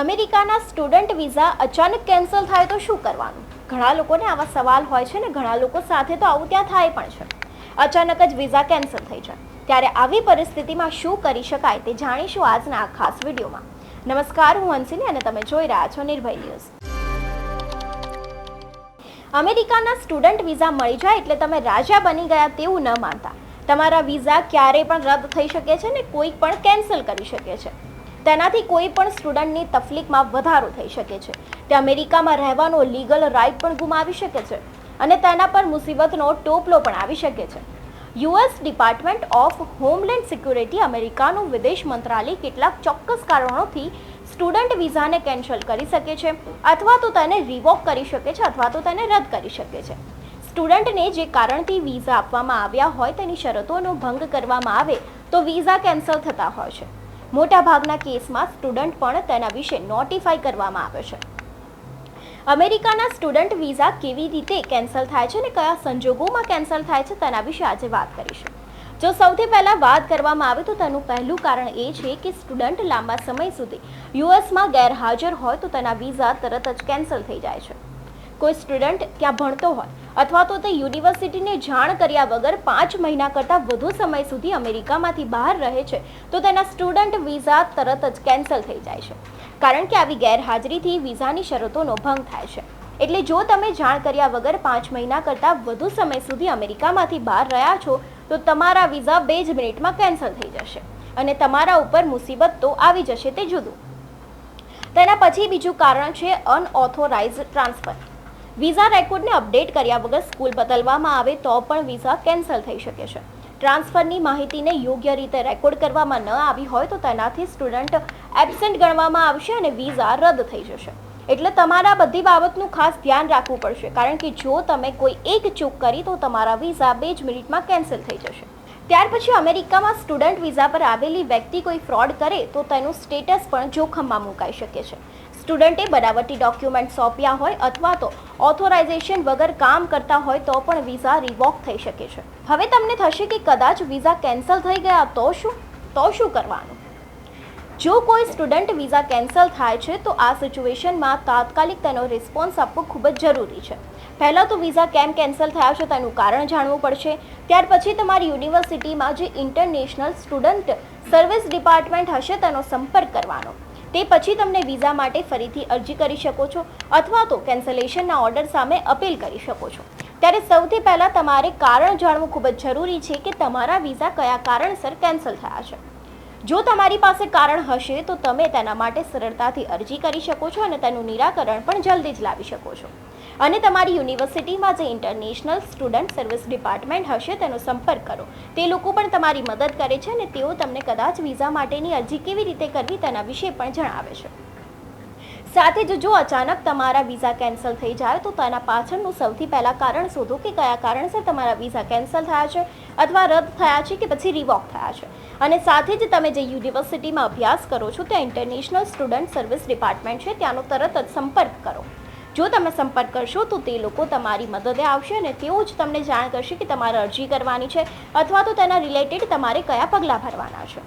અમેરિકાના student visa અચાનક cancel થાય તો શું કરવાનું? ઘણા લોકોને આવા સવાલ હોય છે ને ઘણા લોકો સાથે તો આવું ત્યાં થાય પણ છે. અચાનક જ વિઝા કેન્સલ થઈ જાય. ત્યારે આવી પરિસ્થિતિમાં શું કરી શકાય તે જાણીશું આજના આ ખાસ વિડીયોમાં. નમસ્કાર, હું હંસિની અને તમે જોઈ રહ્યા છો નિર્ભય ન્યૂઝ. અમેરિકાના સ્ટુડન્ટ વિઝા મળી જાય એટલે તમે રાજા બની ગયા તેવું ન માનતા. તમારા વિઝા ક્યારેય પણ રદ થઈ શકે છે ને કોઈ પણ કેન્સલ કરી શકે છે. તેનાથી કોઈ પણ સ્ટુડન્ટની તકલીફમાં વધારો થઈ શકે છે. તે અમેરિકામાં રહેવાનો લીગલ રાઇટ પણ ગુમાવી શકે છે અને તેના પર મુસીબતનો ટોપલો પણ આવી શકે છે. US department of homeland security અમેરિકાનું વિદેશ મંત્રાલય કેટલાક ચોક્કસ કારણોથી સ્ટુડન્ટ વિઝાને કેન્સલ કરી શકે છે અથવા તો તેને રિવોક કરી શકે છે અથવા તો તેને રદ કરી શકે છે. સ્ટુડન્ટને જે કારણથી વિઝા આપવામાં આવ્યા હોય તેની શરતોનો ભંગ કરવામાં આવે તો વિઝા કેન્સલ થતા હોય છે. મોટાભાગના કેસમાં સ્ટુડન્ટ પણ તેના વિશે નોટિફાઈ કરવામાં આવે છે. અમેરિકાના સ્ટુડન્ટ વિઝા કેવી રીતે કેન્સલ થાય છે અને કયા સંજોગોમાં કેન્સલ થાય છે તેના વિશે આજે વાત કરીશું. જો સૌથી પહેલાં વાત કરવામાં આવે તો તેનું પહેલું કારણ એ છે કે સ્ટુડન્ટ લાંબા સમય સુધી યુએસમાં ગેરહાજર હોય તો તેના વિઝા તરત જ કેન્સલ થઈ જાય છે. કોઈ સ્ટુડન્ટ ત્યાં ભણતો હોય અથવા તો તે યુનિવર્સિટીને જાણ કર્યા વગર પાંચ મહિના કરતાં વધુ સમય સુધી અમેરિકામાંથી બહાર રહે છે, તો તેના સ્ટુડન્ટ વિઝા તરત જ કેન્સલ થઈ જાય છે. કારણ કે આવી ગેરહાજરીથી વિઝાની શરતોનો ભંગ થાય છે. એટલે જો તમે જાણ કર્યા વગર પાંચ મહિના કરતાં વધુ સમય સુધી અમેરિકામાંથી બહાર રહ્યા છો, તો તમારા વિઝા બે જ મિનિટમાં કેન્સલ થઈ જશે અને તમારા ઉપર મુસીબત તો આવી જશે તે જુદું. તેના પછી બીજું કારણ છે અનઓથોરાઇઝ ટ્રાન્સફર. વિઝા રેકોર્ડને અપડેટ કર્યા વગર સ્કૂલ બદલવામાં આવે તો પણ વિઝા કેન્સલ થઈ શકે છે. ટ્રાન્સફરની માહિતીને યોગ્ય રીતે રેકોર્ડ કરવામાં ન આવી હોય તો તેનાથી સ્ટુડન્ટ એબસેન્ટ ગણવામાં આવશે અને વિઝા રદ થઈ જશે. એટલે તમારા બધી બાબતનું ખાસ ધ્યાન રાખવું પડશે, કારણ કે જો તમે કોઈ એક ચૂક કરી તો તમારા વિઝા બે જ મિનિટમાં કેન્સલ થઈ જશે. ત્યાર પછી અમેરિકામાં સ્ટુડન્ટ વિઝા પર આવેલી વ્યક્તિ કોઈ ફ્રોડ કરે તો તેનું સ્ટેટસ પણ જોખમમાં મુકાઈ શકે છે. સ્ટુડન્ટે બનાવટી ડોક્યુમેન્ટ સોંપ્યા હોય અથવા તો ઓથોરાઇઝેશન વગર કામ કરતા હોય તો પણ વિઝા રિવોક થઈ શકે છે. હવે તમને થશે કે કદાચ વિઝા કેન્સલ થઈ ગયા તો શું? તો શું કરવાનું? જો કોઈ સ્ટુડન્ટ વિઝા કેન્સલ થાય છે, તો આ સિચ્યુએશનમાં તાત્કાલિક તેનો રિસ્પોન્સ આપવો ખૂબ જ જરૂરી છે. પહેલાં તો વિઝા કેમ કેન્સલ થયા છે તેનું કારણ જાણવું પડશે. ત્યાર પછી તમારી યુનિવર્સિટીમાં જે ઇન્ટરનેશનલ સ્ટુડન્ટ સર્વિસ ડિપાર્ટમેન્ટ હશે તેનો સંપર્ક કરવાનો. તે પછી તમને વિઝા માટે ફરીથી અરજી કરી શકો છો અથવા તો કેન્સલેશનના ઓર્ડર સામે અપીલ કરી શકો છો. ત્યારે સૌથી પહેલાં તમારે કારણ જાણવું ખૂબ જ જરૂરી છે કે તમારા વિઝા કયા કારણસર કેન્સલ થયા છે. જો તમારી પાસે કારણ હશે તો તમે તેના માટે સરળતાથી અરજી કરી શકો છો અને તેનું નિરાકરણ પણ જલ્દી જ લાવી શકો છો. અને તમારી યુનિવર્સિટીમાં જે ઇન્ટરનેશનલ સ્ટુડન્ટ સર્વિસ ડિપાર્ટમેન્ટ હશે, તેનો સંપર્ક કરો. તે લોકો પણ તમારી મદદ કરે છે અને તેઓ તમને કદાચ વિઝા માટેની અરજી કેવી રીતે કરવી તેના વિશે પણ જણાવે છે. સાથે જ જો અચાનક તમારા વિઝા કેન્સલ થઈ જાય, તો તેના પાછળનું સૌથી પહેલાં કારણ શોધો કે કયા કારણસર તમારા વિઝા કેન્સલ થયા છે અથવા રદ થયા છે કે પછી રિવોક થયા છે. અને સાથે જ તમે જે યુનિવર્સિટીમાં અભ્યાસ કરો છો, ત્યાં ઇન્ટરનેશનલ સ્ટુડન્ટ સર્વિસ ડિપાર્ટમેન્ટ છે, ત્યાંનો તરત જ સંપર્ક કરો. જો તમે સંપર્ક કરશો, તો તે લોકો તમારી મદદે આવશે અને તેઓ જ તમને જાણ કરશે કે તમારે અરજી કરવાની છે અથવા તો તેના રિલેટેડ તમારે કયા પગલાં ભરવાના છે.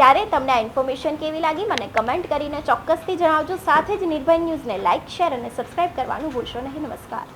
ત્યારે તમને આ ઇન્ફોર્મેશન કેવી લાગી મને કમેન્ટ કરીને ચોક્કસથી જણાવજો. સાથે જ નિર્ભય ન્યૂઝને લાઇક, શેર અને સબસ્ક્રાઇબ કરવાનું ભૂલશો નહીં. નમસ્કાર.